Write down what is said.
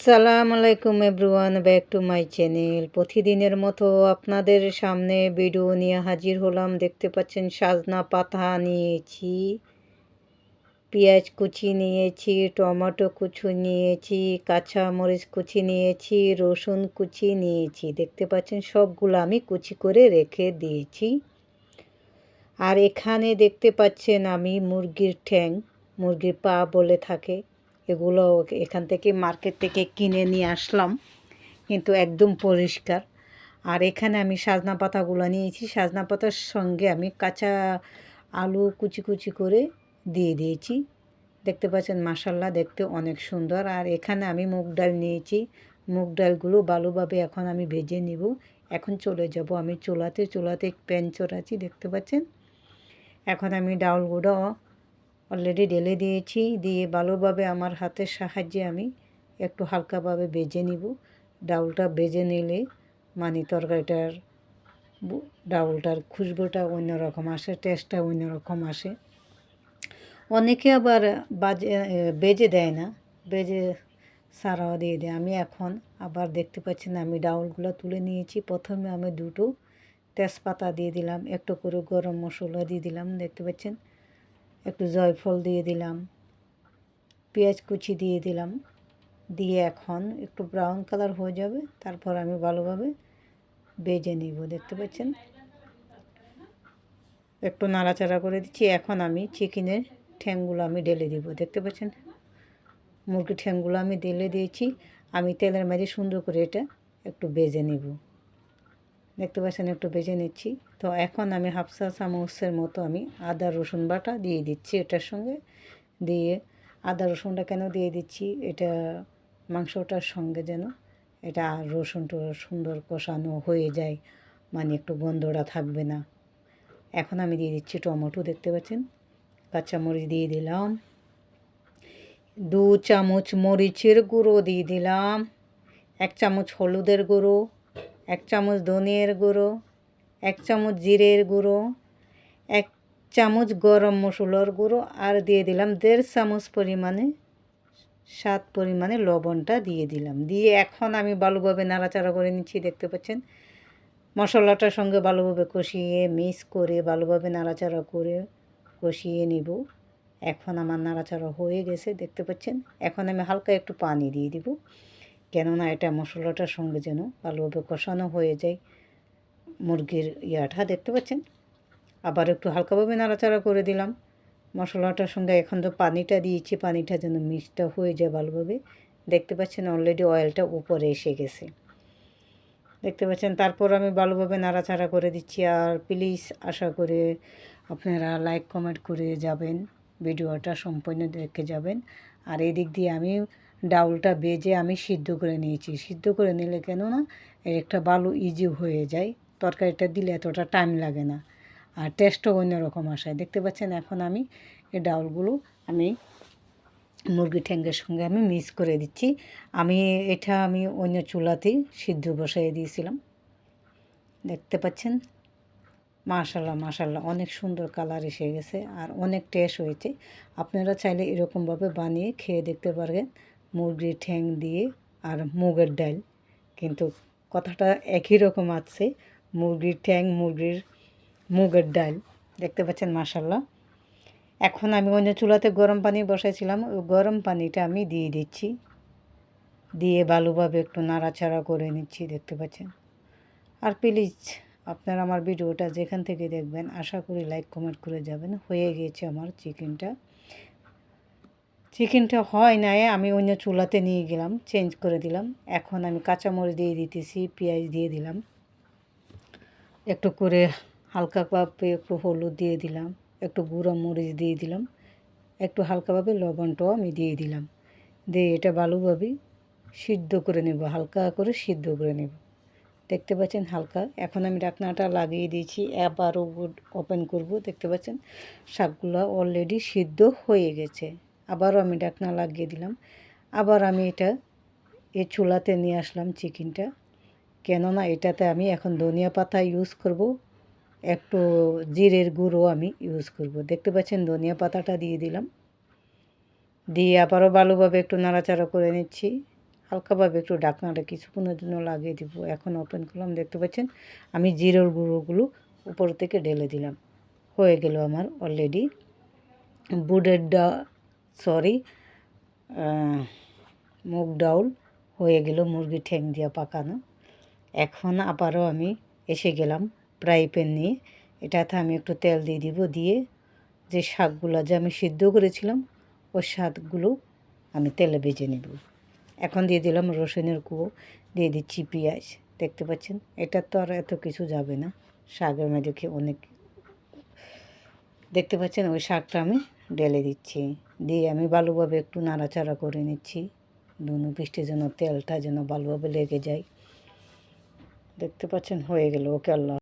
আসসালামু আলাইকুম everyone, back to my channel. প্রতিদিনের মতো আপনাদের সামনে ভিডিও নিয়ে হাজির হলাম। দেখতে পাচ্ছেন, সাজনা পাতা নিয়েছি, পেঁয়াজ কুচি নিয়েছি, টমেটো কুচি নিয়েছি কাঁচা মরিচ কুচি নিয়েছি, রসুন কুচি নিয়েছি। দেখতে পাচ্ছেন, সবগুলো আমি কুচি করে রেখে দিয়েছি। আর এখানে দেখতে পাচ্ছেন, আমি মুরগির ঠ্যাং, মুরগির পা বলে থাকে। এগুলো এখান থেকে মার্কেট থেকে কিনে নিয়ে আসলাম। কিন্তু একদম পরিষ্কার। আর এখানে আমি সাজনা পাতাগুলো নিয়েছি। সাজনা পাতার সঙ্গে আমি কাঁচা আলু কুচি কুচি করে দিয়ে দিয়েছি। দেখতে পাচ্ছেন মাসাল্লা দেখতে অনেক সুন্দর। আর এখানে আমি মুগ ডাল নিয়েছি। মুগ ডালগুলো ভালোভাবে এখন আমি ভেজে নিব। এখন চলে যাব আমি চুলাতে। চুলাতে প্যান চড়াচ্ছি, দেখতে পাচ্ছেন? এখন আমি ডাউলগুলো অলরেডি ঢেলে দিয়েছি। দিয়ে ভালোভাবে আমার হাতের সাহায্যে আমি একটু হালকাভাবে বেজে নিব। ডাউলটা বেজে নিলে মানে তরকারিটার ডাউলটার খুশবুটা অন্যরকম আসে, টেস্টটা অন্যরকম আসে। অনেকে আবার বাজে বেজে দেয় না। বেজে সারাও দিয়ে দেয়। আমি এখন আবার দেখতে পাচ্ছেন আমি ডাউলগুলো তুলে নিয়েছি। প্রথমে আমি দুটো তেজপাতা দিয়ে দিলাম, একটু করে গরম মশলা দিয়ে দিলাম। দেখতে পাচ্ছেন একটু জয়ফল দিয়ে দিলাম, পেঁয়াজ কুচি দিয়ে দিলাম, দিয়ে এখন একটু ব্রাউন কালার হয়ে যাবে, তারপর আমি ভালোভাবে বেজে নিব, দেখতে পাচ্ছেন? একটু নাড়াচাড়া করে দিচ্ছি, এখন আমি চিকেনের ঠ্যাংগুলো আমি ঢেলে দিব, দেখতে পাচ্ছেন? মুরগির ঠ্যাংগুলো আমি ঢেলে দিয়েছি, আমি তেলের মাঝে সুন্দর করে এটা একটু বেজে নিব। দেখতে পাচ্ছেন, একটু বেজে নিচ্ছি। তো এখন আমি হাফসা চামচের মতো আমি আদা, রসুন বাটা দিয়ে দিচ্ছি এটার সঙ্গে। দিয়ে আদা, রসুনটা কেন দিয়ে দিচ্ছি? এটা মাংসটার সঙ্গে যেন এটা রসুনটা সুন্দর কষানো হয়ে যায় মানে একটু গন্ধটা থাকবে না। এখন আমি দিয়ে দিচ্ছি টমেটো, দেখতে পাচ্ছেন? কাঁচামরিচ দিয়ে দিলাম। দু চামচ মরিচের গুঁড়ো দিয়ে দিলাম। এক চামচ হলুদের গুঁড়ো। এক চামচ ধনিয়ার গুঁড়ো, এক চামচ জিরের গুঁড়ো, এক চামচ গরম মশলার গুঁড়ো আর দিয়ে দিলাম দেড় চামচ পরিমাণে স্বাদ পরিমাণে লবণটা দিয়ে দিলাম। দিয়ে এখন আমি ভালোভাবে নাড়াচাড়া করে নিচ্ছি, দেখতে পাচ্ছেন? মশলাটার সঙ্গে ভালোভাবে কষিয়ে মিক্স করে ভালোভাবে নাড়াচাড়া করে কষিয়ে নিব। এখন আমার নাড়াচাড়া হয়ে গেছে, দেখতে পাচ্ছেন? এখন আমি হালকা একটু পানি দিয়ে দিব। কেননা এটা মশলাটার সঙ্গে যেন ভালোভাবে কষানো হয়ে যায়। মুরগির ইয়াটা দেখতে পাচ্ছেন? আবার একটু হালকাভাবে নাড়াচাড়া করে দিলাম। মশলাটার সঙ্গে এখন তো পানিটা দিয়েছি, পানিটা যেন মিক্সটা হয়ে যায় ভালোভাবে। দেখতে পাচ্ছেন অলরেডি অয়েলটা উপরে এসে গেছে। দেখতে পাচ্ছেন, তারপর আমি ভালোভাবে নাড়াচাড়া করে দিচ্ছি। আর প্লিজ আশা করে আপনারা লাইক কমেন্ট করে যাবেন। ভিডিওটা সম্পূর্ণ দেখে যাবেন। আর এই দিক দিয়ে আমি ডাউলটা বেজে আমি সিদ্ধ করে নিয়েছি। সিদ্ধ করে নিলে কেন না এর একটা বালু ইজি হয়ে যায়, তরকারিটা দিলে এতটা টাইম লাগে না আর টেস্টও অন্যরকম আসায়। দেখতে পাচ্ছেন এখন আমি এই ডাউলগুলো আমি মুরগি ঠ্যাঙ্গের সঙ্গে আমি মিক্স করে দিচ্ছি। আমি এটা আমি অন্য চুলাতেই সিদ্ধ বসাই দিয়েছিলাম। দেখতে পাচ্ছেন? মাশাল্লাহ মাশাল্লাহ অনেক সুন্দর কালার এসে গেছে আর অনেক টেস্ট হয়েছে। আপনারা চাইলে এরকমভাবে বানিয়ে খেয়ে দেখতে পারবেন। মুরগির ঠ্যাং দিয়ে আর মুগের ডাল। কিন্তু কথাটা একই রকম আছে, মুরগির ঠ্যাং, মুরগির মুগের ডাল। দেখতে পাচ্ছেন মাসাল্লাহ এখন আমি অন্য চুলাতে গরম পানি বসাইছিলাম, ওই গরম পানিটা আমি দিয়ে দিচ্ছি। দিয়ে ভালোভাবে একটু নাড়াচাড়া করে নিচ্ছি, দেখতে পাচ্ছেন। আর প্লিজ, আপনারা আমার ভিডিওটা যেখান থেকে দেখবেন, আশা করি লাইক, কমেন্ট করে যাবেন। হয়ে গিয়েছে আমার চিকেনটা। চিকেনটা হয় নাই, আমি অন্য চুলাতে নিয়ে গেলাম চেঞ্জ করে দিলাম। এখন আমি কাঁচামরিচ দিয়ে দিতেছি, পেঁয়াজ দিয়ে দিলাম। একটু করে হালকাভাবে একটু হলুদ দিয়ে দিলাম, একটু গুঁড়ো মরিচ দিয়ে দিলাম, একটু হালকাভাবে লবণটাও আমি দিয়ে দিলাম। দিয়ে এটা ভালোভাবে সিদ্ধ করে নেব, হালকা করে সিদ্ধ করে নেব। দেখতে পাচ্ছেন হালকা, এখন আমি ডাকনাটা লাগিয়ে দিয়েছি আবারও ওপেন করব, দেখতে পাচ্ছেন? শাকগুলো অলরেডি সিদ্ধ হয়ে গেছে। আবারও আমি ডাকনা লাগিয়ে দিলাম। আবার আমি এটা এই চুলাতে নিয়ে আসলাম চিকেনটা। কেননা এটাতে আমি এখন ধনিয়া পাতা ইউজ করব, একটু জিরের গুঁড়ো আমি ইউজ করব। দেখতে পাচ্ছেন ধনিয়া পাতাটা দিয়ে দিলাম। দিয়ে আবারও ভালোভাবে একটু নাড়াচাড়া করে নিচ্ছি। হালকাভাবে একটু ঢাকনাটা কিছুক্ষণের জন্য লাগিয়ে দিব। এখন ওপেন করলাম, দেখতে পাচ্ছেন? আমি জিরোর গুঁড়োগুলো উপর থেকে ঢেলে দিলাম। হয়ে গেল আমার অলরেডি বুটের ডা সরি মুগ ডাউল হয়ে গেল মুরগি ঠ্যাং দিয়া পাকানো। এখন আবারও আমি এসে গেলাম ফ্রাই প্যান নিয়ে। এটাতে আমি একটু তেল দিয়ে দিব, দিয়ে যে শাকগুলো যে আমি সিদ্ধ করেছিলাম, ওই শাকগুলো আমি তেলে ভেজে নেব। এখন দিয়ে দিলাম রসুনের কুয়ো, দিয়ে দিচ্ছি পেঁয়াজ। দেখতে পাচ্ছেন, এটা তো আর এত কিছু যাবে না, শাকের মধ্যে অনেক দেখতে পাচ্ছেন, ওই শাকটা আমি ঢেলে দিচ্ছি। দিয়ে আমি ভালোভাবে একটু নাড়াচাড়া করে নিচ্ছি। দুনু পৃষ্ঠে যেন তেলটা যেন ভালোভাবে লেগে যায়। দেখতে পাচ্ছেন, হয়ে গেল, ওকে আল্লাহ